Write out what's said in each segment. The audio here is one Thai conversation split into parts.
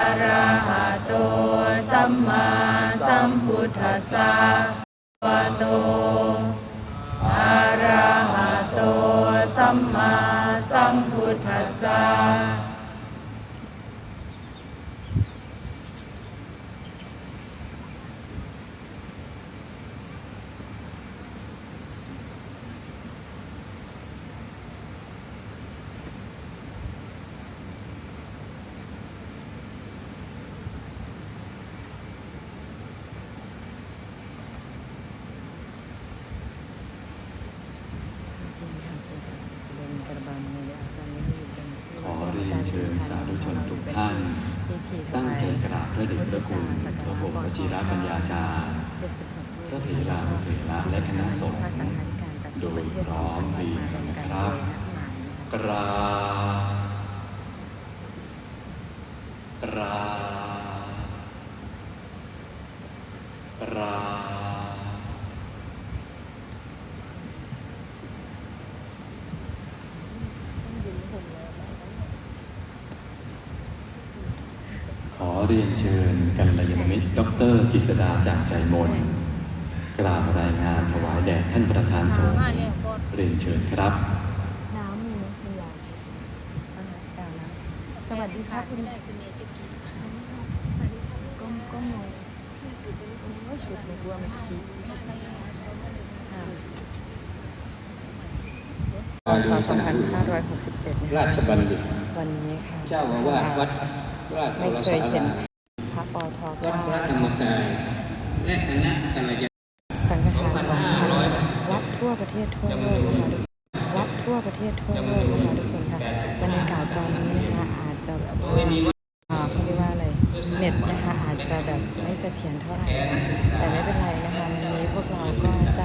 อะระหะโตสัมมาสัมพุทธัสสะวะโต อะระหะโต สัมมาสัมพุทธัสสะ ขอเรียนเชิญสาธุชนทุกท่าน ตั้งใจกราบพระเดชพระคุณพระบรมวชิรปัญญาจารย์พระเถรานุเถระและคณะสงฆ์โดยพร้อมดีกันนะครับ กราบกราบกรา เรียนเชิญกัลยาณมิตร ดรกฤษดาจากใจมนกราบรายงานถวายแด่ท่านประธานสงฆ์เรียนเชิญครับ น้ำมีไหมคุณยายอ่าเปล่านะสวัสดีค่ะคุณก้มก้มลงโอ้ยชุดในบัวเมื่อกี้ค่ะพศ2567นะคะราชบัณฑิต วันนี้ค่ะ เจ้าอาวาสวัด ไม่วรเคยสาเห็นราพระปอทวัดพระเก้าธรรมกายและคณะกัลยาณสังฆทานสองพันวัดทั่วประเทศทั่วโลกนะคะทุกวัดทั่วประเทศทั่วโลกนะคะทุกคนค่ะบรรยากาศตอนนี้นะคะอาจจะแบบว่าอ่าเขาเรียกว่าอะไรเน็ตนะคะอาจจะแบบไม่เสถียรเท่าไหร่นะแต่ไม่เป็นไรนะคะวันนี้พวกเราก็ใจ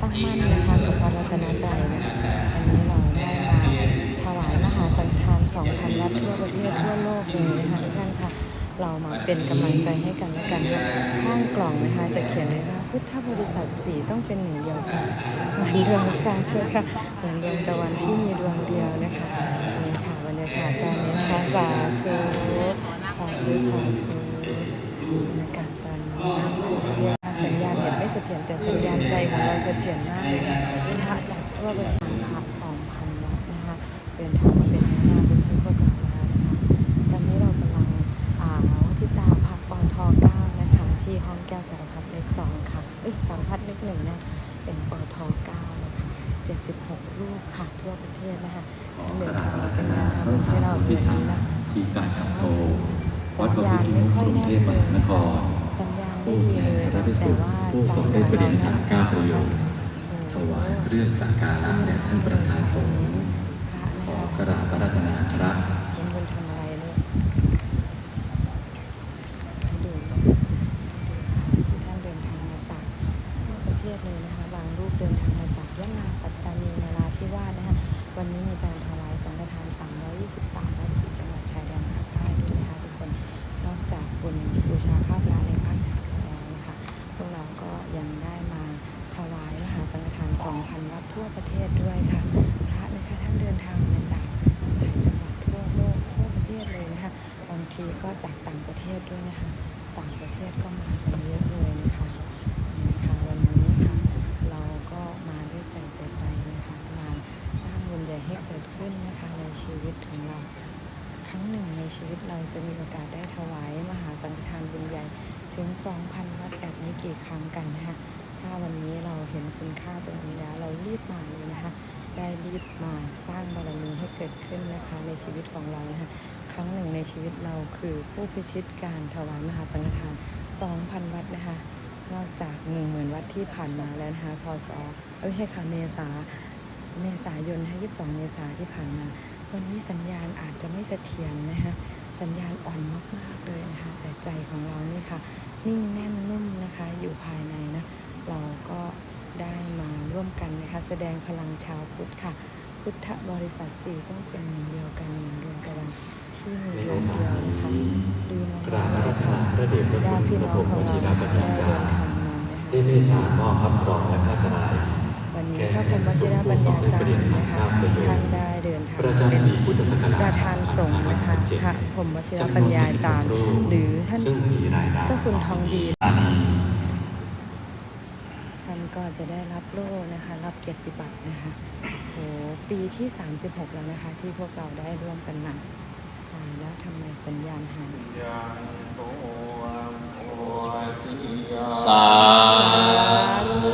ตั้งมั่นนะคะกับพระรัตนตรัยนะคะวันนี้เราได้มาถวายมหาสังฆทาน2,000วัด ทั่วประเทศทั่วโลกเลยนะคะทุกท่านค่ะเรามาเป็นกำลังใจให้กันและกันค่ะข้างกล่องนะคะจะเขียนไว้ว่าพุทธบริษัทสีต้องเป็นหนึ่งเดียวกันเหมือนดวงจันทร์ใช่ไหมคะเหมือนดวงตะวันที่มีดวงเดียวนะคะนี่ค่ะบรรยากาศตอนนี้นะคะสาธุสาธุสาธุบรรยากาศตอนนี้นะคะสัญญาณเน็ตไม่เสถียรแต่สัญญาณใจของเราเสถียรมากเลยค่ะพระจากทั่วประเทศพระสองพันวัดนะคะเดินทางมาเป็นแม่นาบุญให้พวกเราแล้วนะคะตอนนี้เรากำลัง อ่าที่ตาพักปอท9นะคะ ที่ห้องแก้วสารพัดเลข2ค่ะเอ้ยสารพัดเลขหนึ่งนะเป็นปอท9นะคะ 76รูปค่ะทั่วประเทศนะคะขอกราบอาราธนาพระมหาโพธิธรรมที่กายสัมโธวัดบพิตรมุกกรุงเทพมหานครสัญญาณไม่ผู้ดีแทนเลยพระภิกษุแต่ว่าผู้ทรงได้ประเด็นธรรมเก้าประโยคถวายเครื่องสักการะแด่ท่านประธานสงฆ์ขอกราบอาราธนาครับ เป็นคนทำอะไรลูกให้ดูที่ท่านเดินทางมาจากทั่วประเทศเลยนะคะ บางรูปเดินทางมาจากยะลาปัตตานีนราธิวาสนะคะ วันนี้มีการถวายสังฆทาน 323วัดสี่จังหวัดชายแดนภาคใต้ด้วยนะคะทุกคน นอกจากบุญบูชาข้าวพระในภาคเช้าแล้วนะคะ พวกเราก็ยังได้มาถวายมหาสังฆทาน 2,000 วัดทั่วประเทศด้วยค่ะพระนะคะท่านเดินทางมาจากหลายจังหวัดทั่วโลกทั่วประเทศเลยนะคะบางทีก็จากต่างประเทศด้วยนะคะ ต่างประเทศก็มากันเยอะเลยนะคะนี่ค่ะวันนี้ค่ะเราก็มาด้วยใจใสๆนะคะมาสร้างบุญใหญ่ให้เกิดขึ้นนะคะในชีวิตของเราครั้งหนึ่งในชีวิตเราจะมีโอกาสได้ถวายมหาสังฆทานบุญใหญ่ถึง 2,000 วัดแบบนี้กี่ครั้งกันนะคะ ถ้าวันนี้เราเห็นคุณค่าตรงนี้แล้ว เรารีบมาเลยนะคะ ได้รีบมาสร้างบารมีให้เกิดขึ้นนะคะในชีวิตของเรานะคะครั้งหนึ่งในชีวิตเราคือผู้พิชิตการถวายมหาสังฆทาน 2,000 วัดนะคะ นอกจาก 10,000 วัดที่ผ่านมาแล้วนะคะพศเอ้ยไม่ใช่ค่ะเมษาเมษายนนะคะ22 เมษาที่ผ่านมา วันนี้สัญญาณอาจจะไม่เสถียรนะคะสัญญาณอ่อนมากๆเลยนะคะ แต่ใจของเรานี่ค่ะ นิ่งแน่นนุ่มนะคะ อยู่ภายในนะ เราก็ได้มาร่วมกันนะคะแสดงพลังชาวพุทธค่ะ พุทธบริษัทสี่ต้องเป็นหนึ่งเดียวกันเหมือนดวงตะวันที่มีดวงเดียวนะคะดูมากราบๆอาเลรายธค่ะนาพระเดชพระญาคุติณพี่พน้ระองบรมของวชิรเราปัญได้ญาเดิจานรย์ทางมานะคะได้เมตตามอบพระพรและผ้ากรายวันนี้พระพรหมวชิรปัญญาจารย์นะคะท่านได้เดินทางประเป็นจำปีพุทธศักราชประธานสงฆ์นะคะพระพรหมวชิรปัญญาจารย์ หรือท่านซึ่งมีรายได้เจ้าคุณทองดีธานีท่าน ก็จะได้รับโล่นะคะ รับเกียรติบัตรนะคะโหปีที่ 36 แล้วนะคะ ที่พวกเราได้ร่วมกันมาตายแล้วทำไมสัญญาณหายสาธุ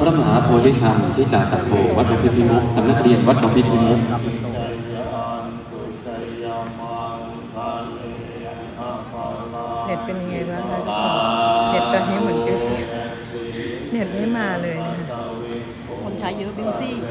พระมหาโพธิธรรมที่ตาสัตโธวัดประพิตรพิมุขสำนักเรียนวัดประพิตรพิมุข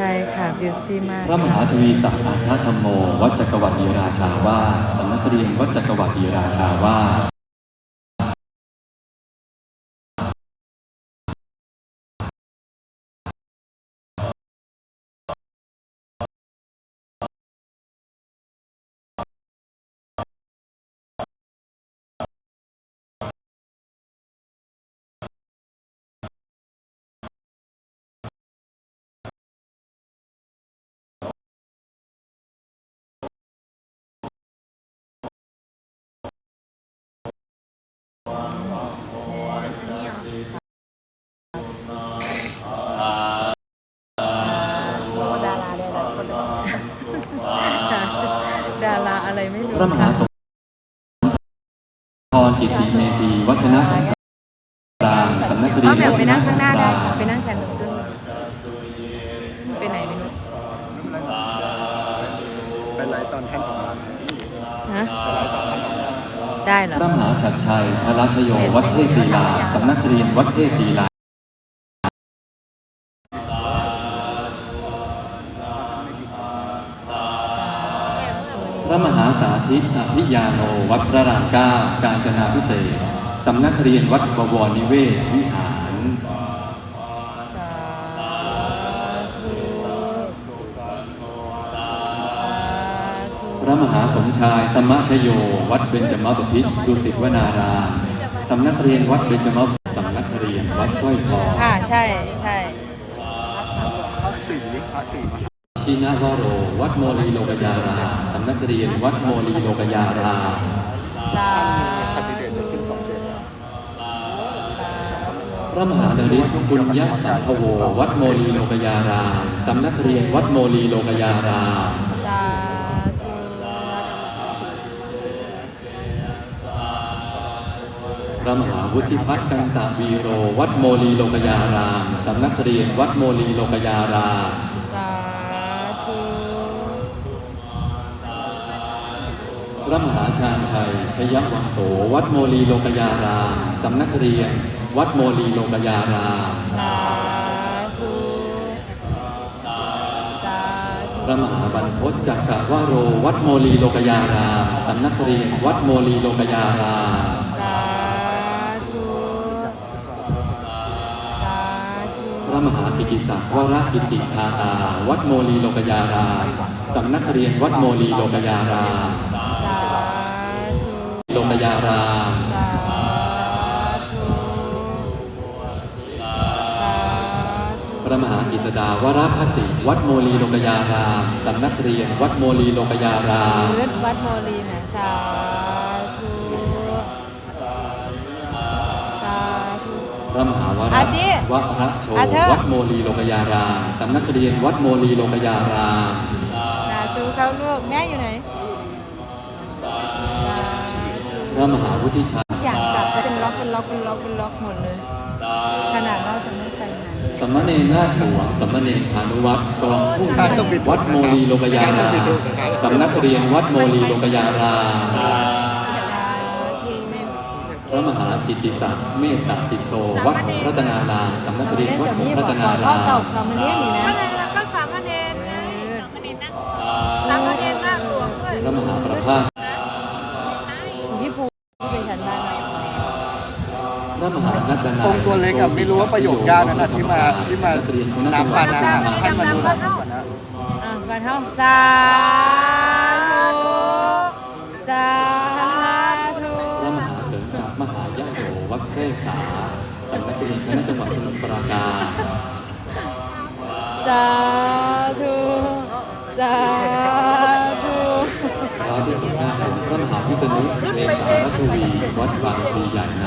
ช่ค่ะบิวซี่มาก พระมหาทวีศักดิ์อัครธรรมโม วัดจักรวรรดิราชาว่าสำนักเรียนวัดจักรวรรดิราชาว่าส ดาราได้หลายคนเลยดาราอะไรไม่รู้พระมหาสมพรกิติเมธีวัชนะสังฆรามสำนักเรียเอานแมววัไปชนะนั่งสัข้างงหน้าฆได้รามไปนั่งแทนหนู ได้เหรอ พระมหาชัดชัยพระราชโยวัดเทพดีลาสำนักเรียนวัดเทพดีลาพระมหาสาธิตอภิยาโนวัดพระรามเก้า การจนาพิเศษสำนักเรียนวัดบวรนิเวศวิหาร ระมหาสมชาย สมชโย วัดเบญจมบพิตรดุสิตวนาราม สำนักเรียนวัดเบญจมบสำนักเรียนวัดสร้อยทองค่ะใช่ใช่พระศรีพระศรีมหาชินาวโร วัดโมลีโลกยารามสำนักเรียนวัดโมลีโลกยารามสาพระมหาดลิตบุญยสัมภโว วัดโมลีโลกยาราม สำนักเรียนวัดโมลีโลกยาราม ระมหาวุฒิพัฒน์กันตะวีโร วัดโมลีโลกยารามสำนักเรียนวัดโมลีโลกยารามสาธุพระมหาชาญชัย ชยวังโส วัดโมลีโลกยารามสำนักเรียน วัดโมลีโลกยารามสาธุสาธุพระมหาบรรพตจักรวโร วัดโมลีโลกยารามสำนักเรียน วัดโมลีโลกยาราม ระมหากิติศักดิ์วรกิติธาตา วัดโมลีโลกยารามสำนักเรียนวัดโมลีโลกยารามสาธุโลกยารามสาธุสาธุพระมหากิสดาวรคติ วัดโมลีโลกยารามสำนักเรียนวัดโมลีโลกยารามพื้นวัดโมลีนะสา พระมหาวรอาทิวรโชอาเธอวัดโมลีโลกยารามสำนักเรียนวัดโมลีโลกยารามสาธุเข้าลูกแม่อยู่ไหนสาธุพระมหาวุฒิชัยอยากจับจะเป็นล็อกเป็นล็อกเป็นล็อกเป็นล็อกหมดเลย ขนาดเราจะไม่ไปไหนสมณเณรนาถหลวงสมณเณรพานุวัตรกองผู้วัดโมลีโลกยารามสำนักเรียนวัดโมลีโลกยารามสาธุ พระมหากิตติศักดิ์เมตตาจิตโต วัดหงส์รัตนารามสำนักเรียนวัดหงส์รัตนาพ่อรามเก่าสามเณรนี่นะก็เลยก็สามเณรไงสามเณรนะสามเณรนาคหลวงด้วยพระมหาประภาสพี่ภูที่เป็นฉันบ้านเราพระมหานัดดานาตรงตัวเล็กอะไม่รู้ว่าประโยคยากนั่นนะที่มาที่มานักเรียนคณะจังหน้ำวัปาดนาท่านมาดูก่อนนะอะมาท่องสาธุสาาธุสาธุพระที่สมนาของพระมหาวิษณุเลขาราชวี วัดบางพลีใหญ่ใน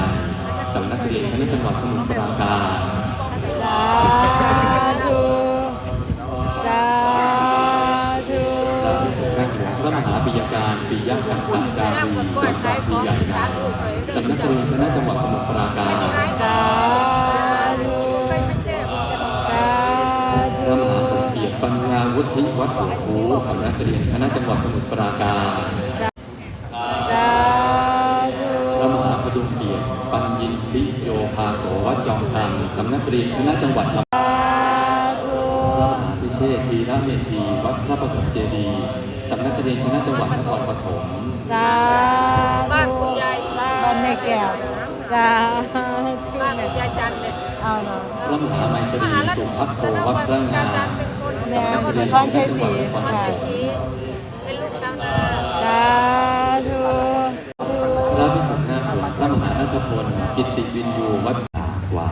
สำนักเรียนคณะจังหวัดสมุทรปราการ พระมหาสมเกียรติปัญญาวุฒิวัดหัวคูสำนักเรียนคณะจังหวัดสมุทรปราการพระมหาพดุงเกียรติปัญญินทิโยภาโสวัดจอมคำสำนักเรียนคณะจังหวัดลำพระมหาพิเชษทีระเมธีวัดพระปฐมเจดีย์สำนักเรียนคณะจังหวัดนครปฐมสาบ้านคุณยายบ้านแม่แก้วสาธุบ้านคุณยายจันเนี่ย เอานาะพระมหาไมตรีสุภักโตวัดพระงายายจันทร์เป็นคนแม่สำนักเรียนนครชัยศรีคณะจังหวัดนครปมาฐเฉมชีเป็นลูกชาวนาสาธุพระพิสุทธิ์นาถพระมหานัทพลกิตติวินยูวัดตากว่า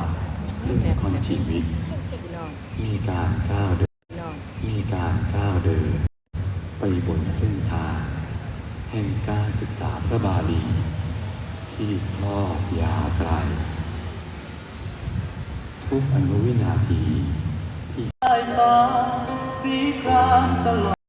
เรื่องของชีวิต มีการก้าวเดิน มีการก้าวเดิน ไปบนเส้นทางแห่งการศึกษาพระบาลี ที่ทอดยาวไกล ทุกอนุวินาทีที่ได้มาสีครามตลอด